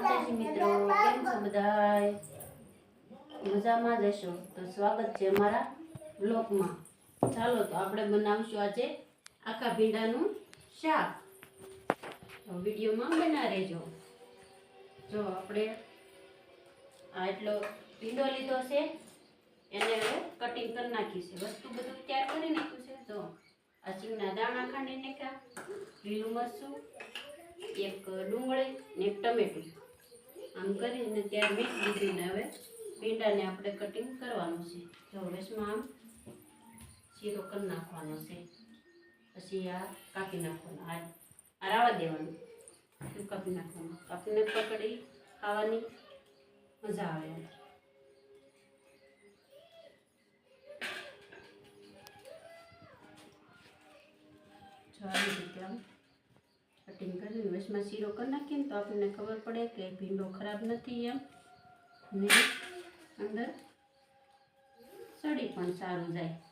માતાજી મિત્રો કેમ છો બધાય? મજામાં જ હશો? તો સ્વાગત છે અમારા બ્લોગમાં ચાલો તો આપણે બનાવશું આજે આખા ભીંડાનું શાક. વિડીયોમાં બના રહેજો. જો આપણે આ એટલો ભીંડો લીધો છે, એને હવે કટિંગ કરી નાખીશું વસ્તુ બધું તૈયાર કરી નાખ્યું છે. તો આ સિંગના દાણા ખાંડી નાખ્યા, લીલું મરચું, એક ડુંગળી ને એક ટમેટું. આમ કરીને ત્યાં મીઠ દીધું ને હવે ભીંડાને આપણે કટિંગ કરવાનું છે. વેસમાં આમ શીરો કરી નાખવાનો છે. પછી આ કાપી નાખવાનો, આ આ રાવા દેવાનું. શું કાપી નાખવાનું? કાપીને પકડી ખાવાની મજા આવે આવી રીતે આમ કટિંગ વચમાં શીરો કરી નાખીએ તો આપણને ખબર પડે કે ભીંડો ખરાબ નથી એમ. ને અંદર સડી પણ સારું જાય.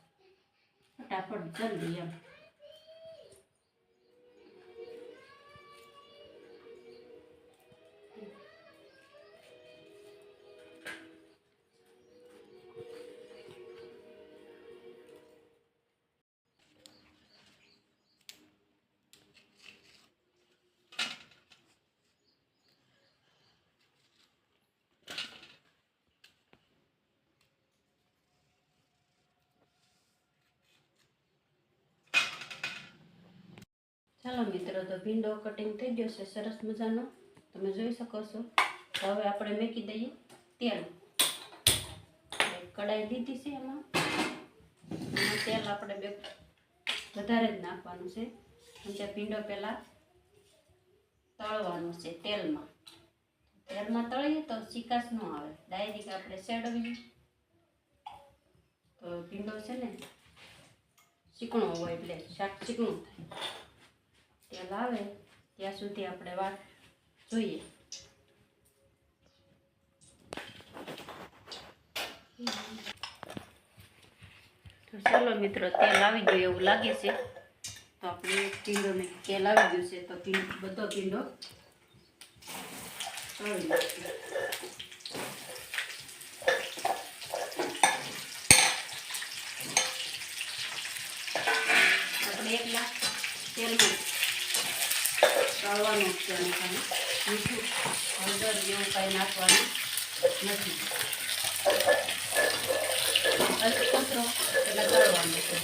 ફટાફટ જલ્દી એમ. ચાલો મિત્રો, તો ભીંડો કટિંગ થઈ ગયો છે, સરસ મજાનો. તમે જોઈ શકો છો. તો હવે આપણે મેકી દઈએ તેલ. કડાઈ દીધી છે એમાં. તેલ આપણે બે વધારે જ નાખવાનું છે. અને ભીંડો પહેલાં તળવાનું છે તેલમાં. તેલમાં તળીએ તો ચીકાશ ન આવે. ડાયરેક્ટ આપણે સેડવીએ તો ભીંડો છે ને, ચીકણો હોય એટલે શાક ચીકણું થાય. તેલ આવે, ત્યાં સુધી આપણે વાત જોઈએ. તો ચાલો મિત્રો, તેલ આવી ગયું એવું લાગે છે. તો આપણે પીંડો ને તેલ આવી ગયું છે, તો પીંડો બધો પીંડો તળી નાખીએ આપણે એકલા તેલમાં તળવાનું છે અને ખાલી મીઠું, હળદર જેવું કાંઈ નાખવાનું નથી. કચરો એટલે તળવાનું છે.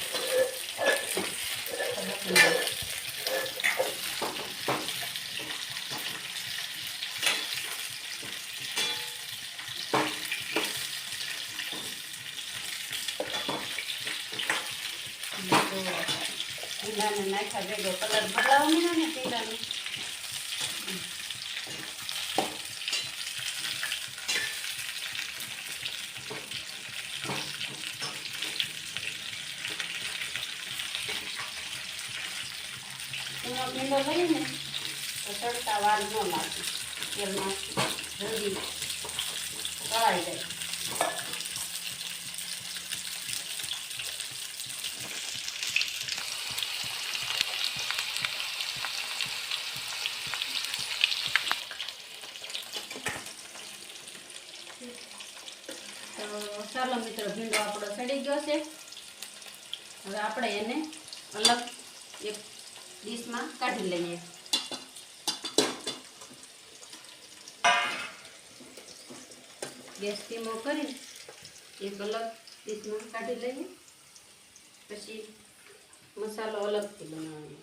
નાખ્યા ભેગો કલર બદલાવાનો ને પીલાનો એનો પીંડો લઈએ ને તો તળતા વાર ન લાગે. તેલમાં જલ્દી તળાઈ જાય. ચાલો મિત્રો ભીંડો આપણો સડી ગયો છે. હવે આપણે એને અલગ એક ડીશમાં કાઢી લઈએ. ગેસ ધીમો કરી એક અલગ ડીશમાં કાઢી લઈએ. પછી મસાલો અલગથી બનાવવાનો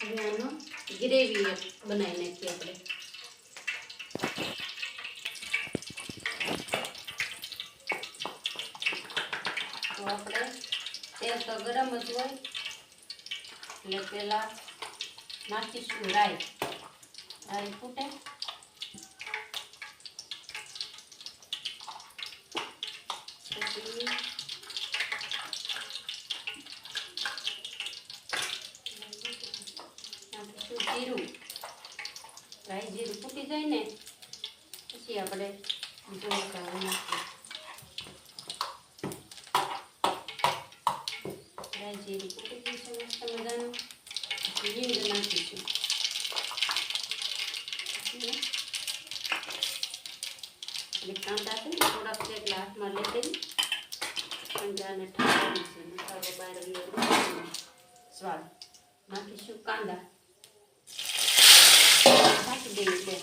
હવે આનો ગ્રેવી બનાવી નાખીએ આપણે. તો આપણે તેલ તો ગરમ જ હોય. એટલે પહેલાં નાખીશું રાઈ. રાઈ ફૂટે પછી નાખીશું જીરું રાઈ જીરું ફૂટી જાય ને, પછી આપણે બીજો મસાલો નાખીએ. રાઈ જીરું ફૂટી ગયું છે મસ્ત મજાનું. હિંગ નાખીશું. એટલે કાંદા છે ને, થોડાક છે એટલે હાથમાં લઈ દઈ કાંદાને ઠાકી છે સ્વાદ. નાખીશું કાંદા. દઈએ છે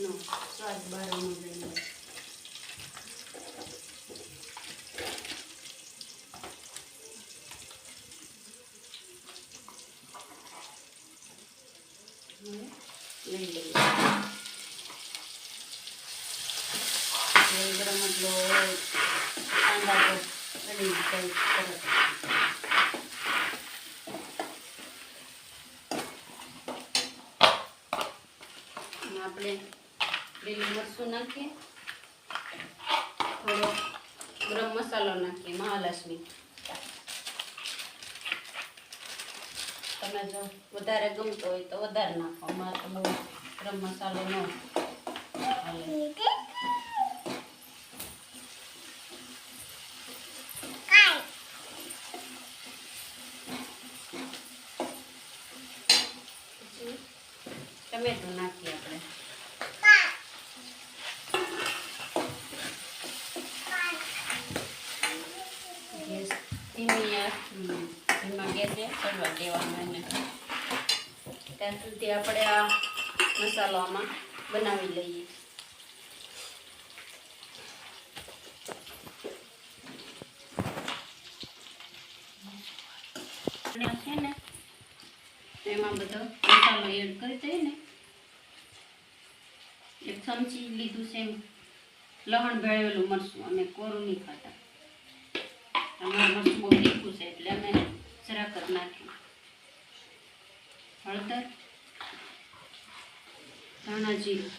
નો સ્વાદ બહારનો જઈએ હવે લઈ લઈએ ગરમ એટલો કાંદા તો ચડી જાય આપણે લીલું મરચું નાખીએ. થોડો ગરમ મસાલો નાખીએ, મહાલક્ષ્મી. તમે જો વધારે ગમતો હોય તો વધારે નાખો અમારે તો ગરમ મસાલો ન ટમેટું નાખીએ આપણે ગેસ ધીમી આ, હમ, ગેસે ચડવા દેવાનું એને ત્યાં સુધી આપણે આ મસાલો આમાં બનાવી લઈએ. છે ને, એમાં બધો મસાલો એડ કરી દઈએ ને એક ચમચી લીધું છે લહણ ભેળવેલું મરસું અમે કોરું નહીં ખાતા. અમારું મરસું બહુ છે એટલે અમે જરાક જ નાખ્યું. હળદર, ધાણા જીરું.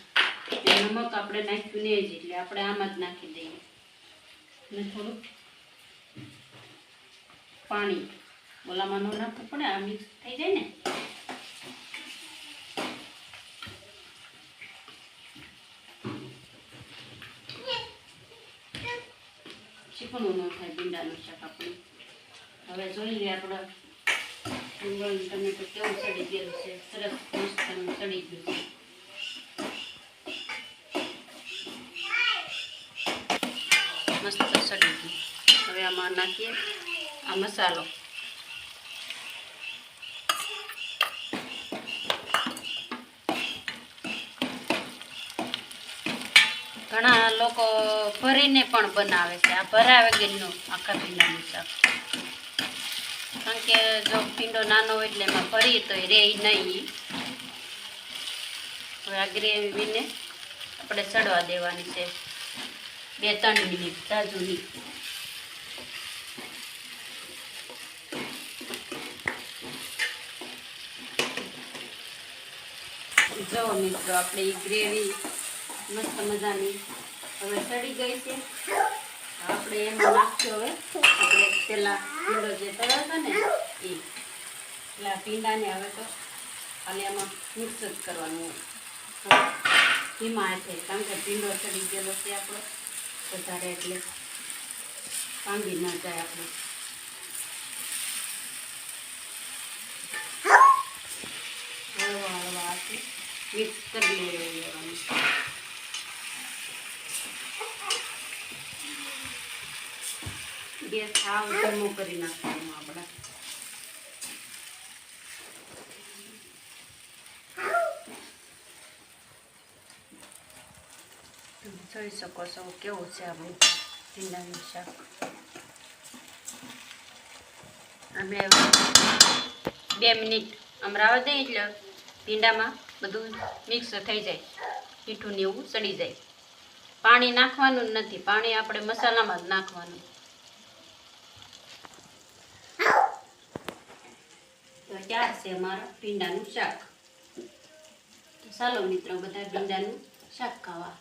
નમક આપણે નાખ્યું નહીં જ, એટલે આપણે આમાં જ નાખી દઈએ. અને થોડુંક પાણી. ઓલામાં ન નાખવું પડે, આ મિક્સ થઈ જાય ને. ચીકણું ન થાય, ભીંડાનું શાક આપણું. હવે જોઈ લઈએ આપણે ડુંગળી ટમેટું કેવું સડી ગયેલું છે, સરસ મસ્ત સડી ગયું છે. મસ્ત સડી ગયું. હવે આમાં નાખીએ આ મસાલો. ઘણા લોકો ભરીને પણ બનાવે છે. આ ભરાવે ગયેલું આખા પીલાનું શાક. કારણ કે જો પીંડો નાનો હોય એટલે એમાં ફરી તો રહે નહીં. હવે આ ગ્રેવીને આપણે ચડવા દેવાની છે. બે ત્રણ મિનિટ તાજુની જો મિત્રો, આપણે એ ગ્રેવી મસ્ત મજાની હવે ચડી ગઈ છે. આપણે એમાં નાખશું હવે પેલા ભીંડો જે તળ્યો હતો ને એ એટલે આ ભીંડાને હવે તો ખાલી આમાં મિક્સ જ કરવાનું હોય. ધીમા હાથે, કારણ કે ભીંડો ચડી ગયેલો છે આપણો, વધારે એટલે પાંગી ના જાય આપણે. હળવા હળવા મિક્સ કરી લેવાનું. ગેસ સાવ ધીમો કરી નાખવાનું આપણે. જોઈ શકો છો કેવું છે આપણું ભીંડાનું શાક. અમે બે મિનિટ આમ રાવા દઈએ એટલે ભીંડામાં બધું મિક્સ થઈ જાય. મીઠું ને એવું સડી જાય. પાણી નાખવાનું નથી. પાણી આપણે મસાલામાં જ નાખવાનું. તો ત્યાર છે અમારા ભીંડાનું શાક. ચાલો મિત્રો બધા ભીંડાનું શાક ખાવા.